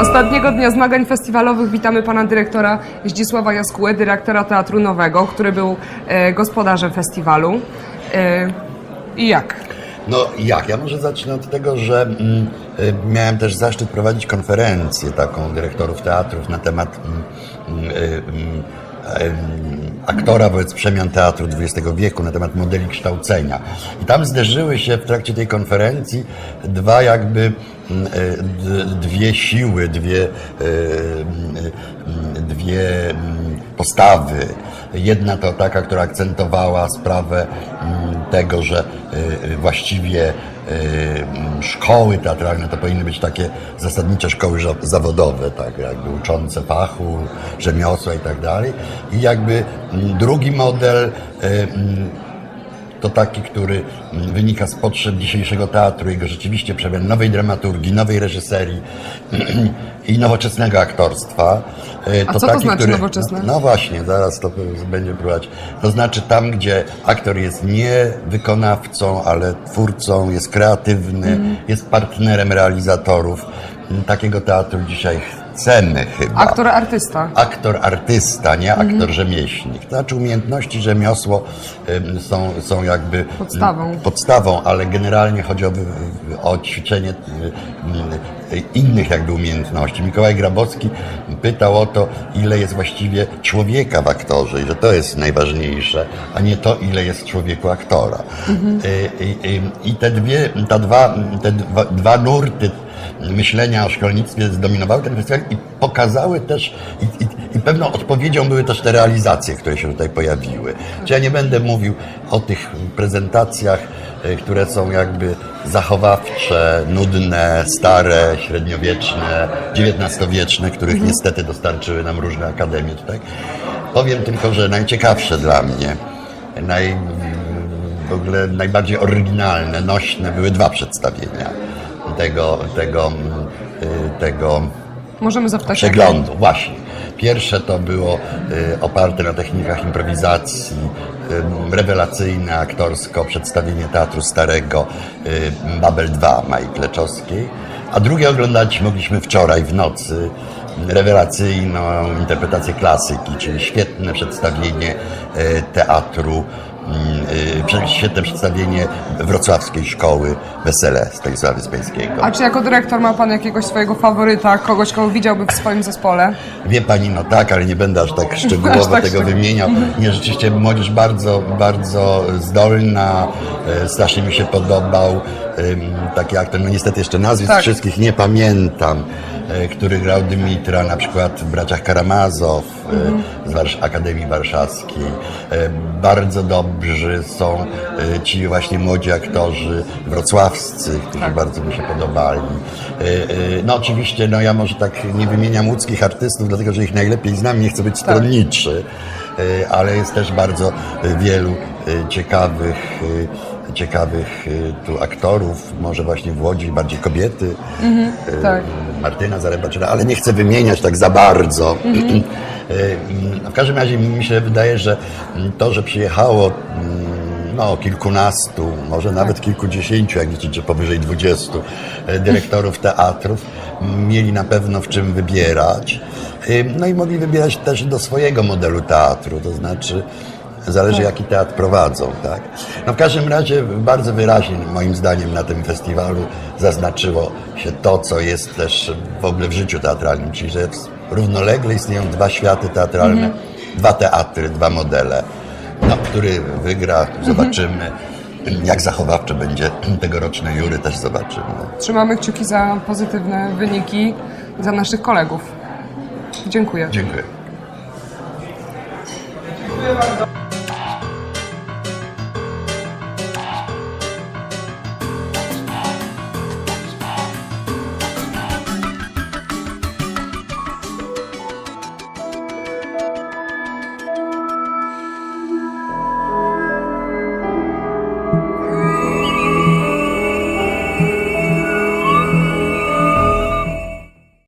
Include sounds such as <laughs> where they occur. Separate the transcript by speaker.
Speaker 1: Ostatniego dnia zmagań festiwalowych witamy pana dyrektora Zdzisława Jaskułę, dyrektora Teatru Nowego, który był e, gospodarzem festiwalu. E, I jak?
Speaker 2: No jak? Ja może zacznę od tego, że mm, y, miałem też zaszczyt prowadzić konferencję taką dyrektorów teatrów na temat mm, y, y, em, aktora wobec przemian teatru XX wieku, na temat modeli kształcenia. I tam zderzyły się w trakcie tej konferencji dwa jakby d- dwie siły, dwie, y, y, dwie postawy. Jedna to taka, która akcentowała sprawę tego, że właściwie szkoły teatralne to powinny być takie zasadnicze szkoły zawodowe, tak jakby uczące fachu, rzemiosła i tak dalej. I jakby mm, drugi model y, mm, to taki, który mm, wynika z potrzeb dzisiejszego teatru, jego rzeczywiście przemian nowej dramaturgii, nowej reżyserii <clears throat> i nowoczesnego aktorstwa. Y,
Speaker 1: A co to znaczy nowoczesne?
Speaker 2: No, no właśnie, zaraz to będzie próbować. To znaczy tam, gdzie aktor jest nie wykonawcą, ale twórcą, jest kreatywny,
Speaker 1: Mhm.
Speaker 2: jest partnerem realizatorów. Mm, Takiego teatru dzisiaj chcemy chyba
Speaker 1: Aktor, artysta.
Speaker 2: aktor artysta, nie aktor rzemieślnik. To znaczy umiejętności rzemiosło są, są jakby
Speaker 1: Podstawą.
Speaker 2: podstawą, ale generalnie chodzi o, o ćwiczenie y, innych jakby umiejętności. Mikołaj Grabowski pytał o to, ile jest właściwie człowieka w aktorze i że to jest najważniejsze, a nie to, ile jest człowieku aktora. Y, y, y, I te dwie, ta dwa, te dwa, dwa nurty myślenia o szkolnictwie zdominowały ten festiwal i pokazały też, i, i, i pewną odpowiedzią były też te realizacje, które się tutaj pojawiły. Czy ja nie będę mówił o tych prezentacjach, e, które są jakby zachowawcze, nudne, stare, średniowieczne, XIX-wieczne, których niestety dostarczyły nam różne akademie tutaj. Powiem tylko, że najciekawsze dla mnie, naj, w ogóle najbardziej oryginalne, nośne były dwa przedstawienia tego, tego, y, tego
Speaker 1: Możemy zapytać.
Speaker 2: przeglądu. Właśnie. Pierwsze to było y, oparte na technikach improwizacji, rewelacyjne aktorsko przedstawienie Teatru Starego y, Babel 2 Mai Kleczowskiej, a drugie oglądać mogliśmy wczoraj w nocy rewelacyjną interpretację klasyki, czyli świetne przedstawienie teatru świetne przedstawienie wrocławskiej szkoły Wesele Stanisława Wyspiańskiego.
Speaker 1: A czy jako dyrektor ma pan jakiegoś swojego faworyta, kogoś, kogo widziałby w swoim zespole?
Speaker 2: Wie pani, no tak, ale nie będę aż tak szczegółowo <laughs>
Speaker 1: Aż tak
Speaker 2: tego wymieniał. Nie, rzeczywiście młodzież bardzo, bardzo zdolna, e, strasznie mi się podobał taki aktor, no niestety jeszcze nazwisk
Speaker 1: Tak.
Speaker 2: wszystkich nie pamiętam, który grał Dymitra na przykład w Braciach Karamazow e, z Akademii Warszawskiej. E, Bardzo dobrzy są e, ci właśnie młodzi aktorzy wrocławscy, którzy
Speaker 1: Tak.
Speaker 2: bardzo mi się podobali. E, e, No oczywiście, no ja może tak nie wymieniam łódzkich artystów, dlatego że ich najlepiej znam, nie chcę być stronniczy, e, ale jest też bardzo e, wielu e, ciekawych, e, ciekawych e, tu aktorów, może właśnie w Łodzi bardziej kobiety, e,
Speaker 1: tak.
Speaker 2: Martyna Zarebaczyna, ale nie chcę wymieniać tak za bardzo. <clears throat> E, W każdym razie mi się wydaje, że to, że przyjechało mm, no, kilkunastu, może nawet kilkudziesięciu, jak liczyć, że powyżej dwudziestu e, dyrektorów teatrów, mieli na pewno w czym wybierać. E, No i mogli wybierać też do swojego modelu teatru, to znaczy zależy jaki teatr prowadzą, tak? No w każdym razie bardzo wyraźnie moim zdaniem na tym festiwalu zaznaczyło się to, co jest też w ogóle w życiu teatralnym, czyli że równolegle istnieją dwa światy teatralne, dwa teatry, dwa modele. No, który wygra, zobaczymy. Jak zachowawcze będzie tegoroczne jury, też zobaczymy.
Speaker 1: Trzymamy kciuki za pozytywne wyniki za naszych kolegów. Dziękuję.
Speaker 2: Dziękuję.